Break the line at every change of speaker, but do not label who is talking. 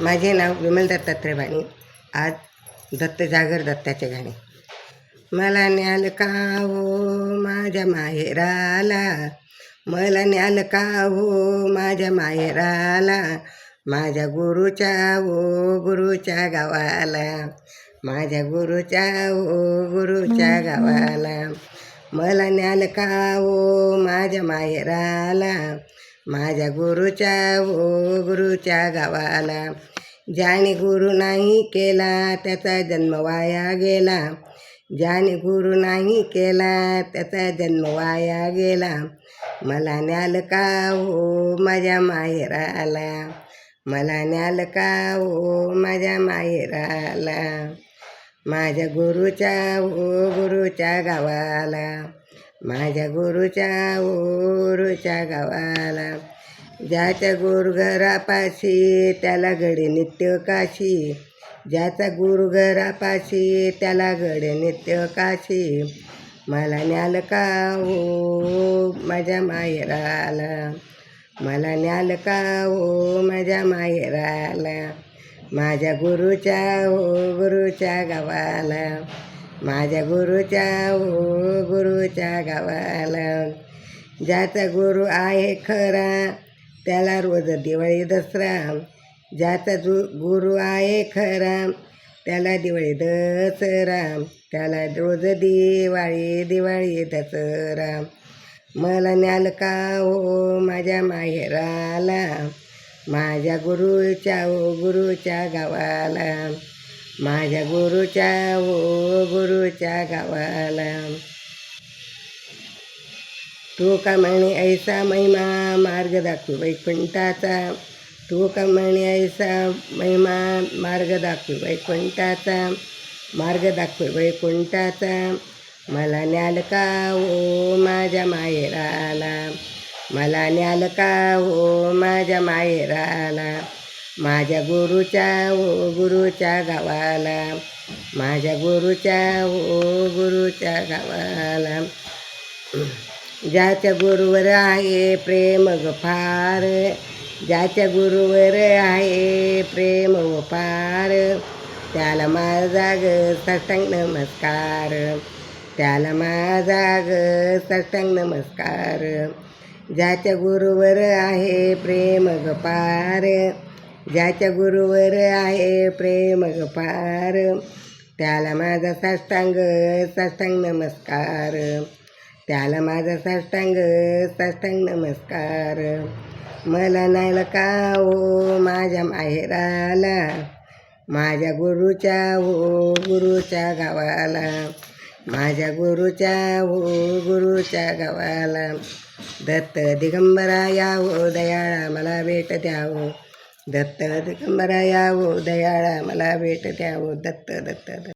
माझे नाव विमल दत्तात्रय बाणी आज दत्त जागर दत्ताचे गाणे. मला न्याल का हो माझ्या माहेराला. मला न्याल का हो माझ्या माहेराला. माझ्या गुरुच्या हो गुरुच्या गावाला. माझ्या गुरुच्या हो गुरुच्या गावाला. मला न्याल का हो माझ्या माहेराला. माझ्या गुरुच्या हो गुरुच्या गावाला. ज्याने गुरु नाही केला त्याचा जन्म वाया गेला. ज्याने गुरु नाही केला त्याचा जन्म वाया गेला. मला न्याल का हो माझ्या माहेराला? मला न्याल का हो माझ्या माहेराला? माझ्या गुरुच्या हो गुरुच्या गावाला. माझ्या गुरुच्या हो गुरुच्या गावाला ज्याच्या गुरुघरापाशी त्याला गडे नित्य काशी. ज्याचा गुरुघरापाशी त्याला गडे नित्य काशी. मला न्याल का हो माझ्या माहेराला? मला न्याल का हो माझ्या माहेराला? माझ्या गुरुच्या हो गुरुच्या गावाला. माझ्या गुरुच्या हो गुरुच्या गावाला. ज्याचा गुरु आहे खरा त्याला रोज दिवाळी दसरा. ज्याचा जु गुरु आहे खरा त्याला दिवाळी दसरा. त्याला रोज दिवाळी दिवाळी दसरा. मला न्याल का हो माझ्या माहेराला. माझ्या गुरुच्या ओ गुरुच्या गावाला. माझ्या गुरुच्या ओ गुरुच्या गावाला. तू का म्हणे ऐसा महिमा मार्ग दाखव वैकुंठाचा तू का म्हणे ऐसा महिमा मार्ग दाखव वैकुंठाचा मार्ग दाखव वैकुंठाचा मला न्याल का ओ माझ्या माहेराला? मला न्याल का हो माझ्या माहेराला? माझ्या गुरुच्या ओ गुरुच्या गावाला. माझ्या गुरुच्या ओ गुरुच्या गावाला. ज्याच्या गुरुवर आहे प्रेम गफार फार ज्याच्या गुरुवर आहे प्रेम व त्याला माझा ग सटंग नमस्कार. त्याला माझा ग सटंग नमस्कार. ज्याच्या गुरुवर आहे प्रेम गपार पार ज्याच्या गुरुवर आहे प्रेम ग पार त्याला माझा साष्टांग साष्टांग नमस्कार. त्याला माझा साष्टांग साष्टांग नमस्कार. मला नाही का हो माझ्या माहेराला माझ्या गुरुच्या हो गुरुच्या गावाला. माझ्या गुरुच्या हो गुरुच्या गावाला. दत्त दिगंबरा यावो हो, दयाळा मला भेट द्यावो. दत्त दिगंबरा यावो दयाळा मला भेट द्यावो दत्त दत्त दत्त.